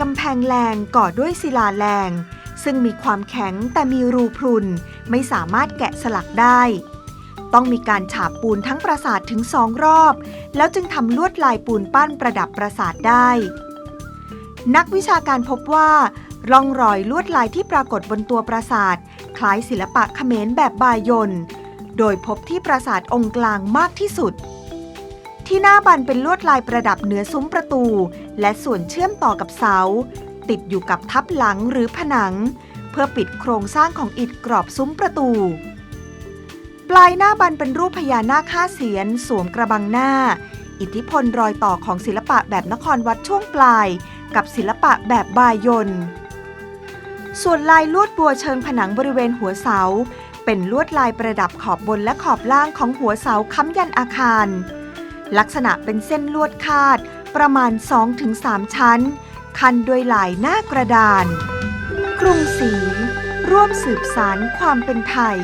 กำแพงแรงก่อด้วยศิลาแรง ซึ่งมีความแข็งแต่มีรูพรุน ไม่สามารถแกะสลักได้ ต้องมีการฉาบปูนทั้งปราสาทถึงสองรอบ แล้วจึงทำลวดลายปูนปั้นประดับปราสาทได้ นักวิชาการพบว่าร่องรอยลวดลายที่ปรากฏบนตัวปราสาท คล้ายศิลปะเขมรแบบบายน โดยพบที่ปราสาทองค์กลางมากที่สุด ที่หน้าบันเป็นลวดลายประดับเหนือซุ้มประตู และส่วนเชื่อมต่อกับเสา ติดอยู่กับทับหลังหรือผนัง เพื่อปิดโครงสร้างของอิฐกรอบซุ้มประตู ปลายหน้าบันเป็นรูปพญานาคห้าเสียนสวมกระบังหน้า อิทธิพลรอยต่อของศิลปะแบบนครวัดช่วงปลาย กับศิลปะแบบบายนส่วนลายลวดบัวเชิงผนังบริเวณหัวเสา เป็นลวดลายประดับขอบบนและขอบล่างของหัวเสาค้ำยันอาคาร ลักษณะเป็นเส้นลวดคาด ประมาณ 2-3 ชั้น คันด้วยลายหน้ากระดาน กรุงศรีร่วมสืบสารความเป็นไทย